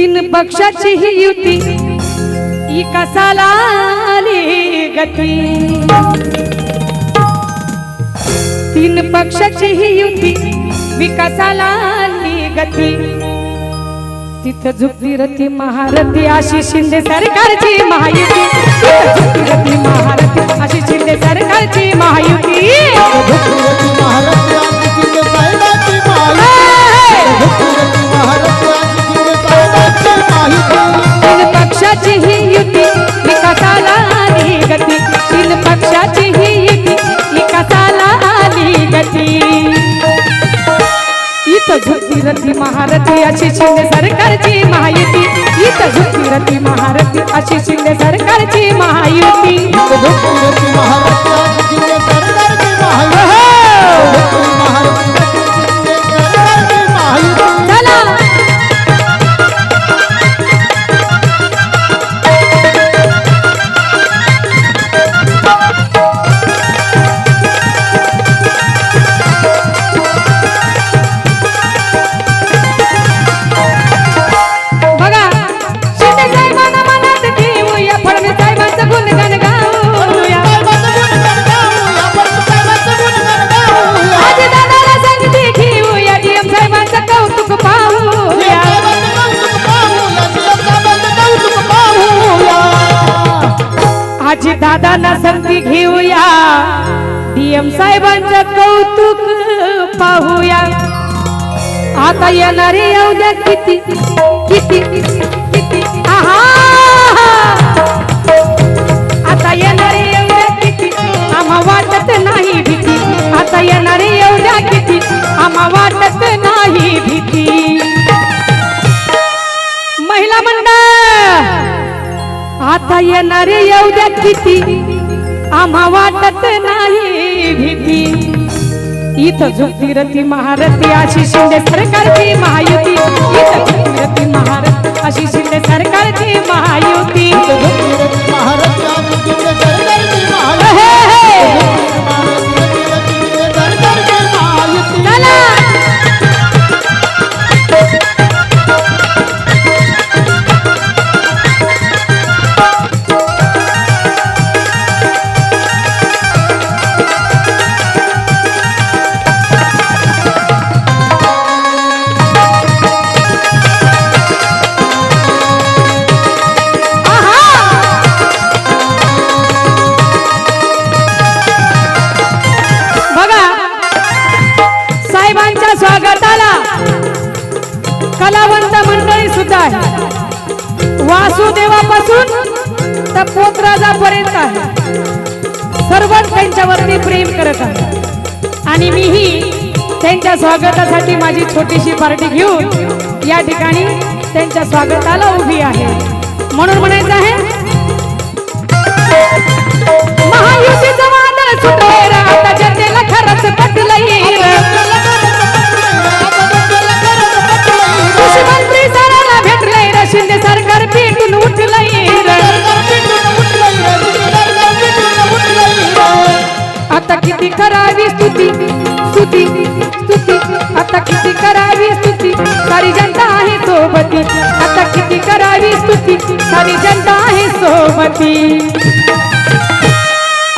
तीन पक्षाची ही युती. ही कसाला आली गती तीन पक्षाची ही युती विकासाला आली गती तिथं झुकती रती महारथी अशी शिंदे सरकारची महायुती. इथं झुकती रती महारथी अशी शिंदे सरकारची महायुती. इथं झुकती रती महारथी अशी शिंदे सरकारची महायुती. दादा ना संगती घेऊया. डीएम साहेबांचं कौतुक पाहूया. आता येणारे येऊ द्या किती किती. आता येणारे येऊ द्या किती? आम्हा वाटत नाही भीती. इथं झुकती रती महारथी अशी शिंदे सरकारची महायुती. इथं झुकती रती महारती अशी शिंदे सरकारची महायुती. कलावंत मंडळी सुद्धा आहे. वासुदेवापासून तर पोतराजापर्यंत आहे. सर्वच त्यांच्यावरती प्रेम करत आहे. आणि मीही त्यांच्या स्वागतासाठी माझी छोटीशी पार्टी घेऊन या ठिकाणी त्यांच्या स्वागताला उभी आहे. म्हणून म्हणायचं आहे करावी स्तुती स्तुती स्तुती. आता किती करावी स्तुती? सारी जनता आहे सोबती. आता किती करावी स्तुती? सारी जनता आहे सोबती.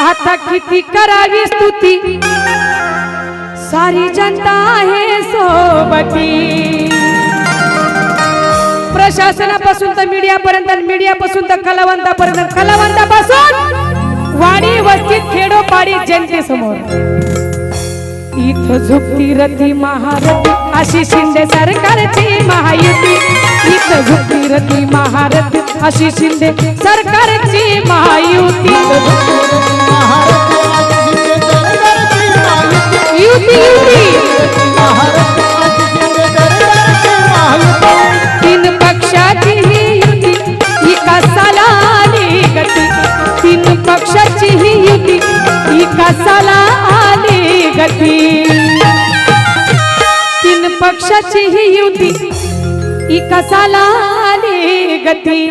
आता किती करावी स्तुती? सारी जनता आहे सोबती. प्रशासनापासून तर मीडियापर्यंत मीडियापासून तर कलावंतापर्यंत कलावंतापासून वाडी वस्तीत खेडोपाडी जनतेसमोर इथं झुकती रथी महारथी अशी शिंदे सरकारची महायुती. इथं झुकती रथी महारथी अशी शिंदे सरकारची महायुती. युती युती. कशाची ही युती? इकासाला आली गती?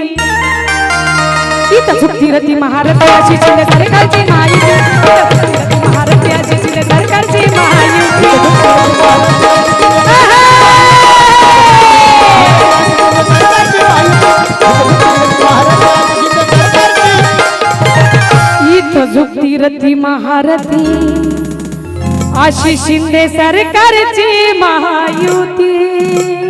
इथं झुकती रती महारत्याची शिंदे सरकारची महायुती महारत्याची शिंदे सरकारची महायुती झुकती रथी महारथी अशी शिंदे सरकारची महायुती.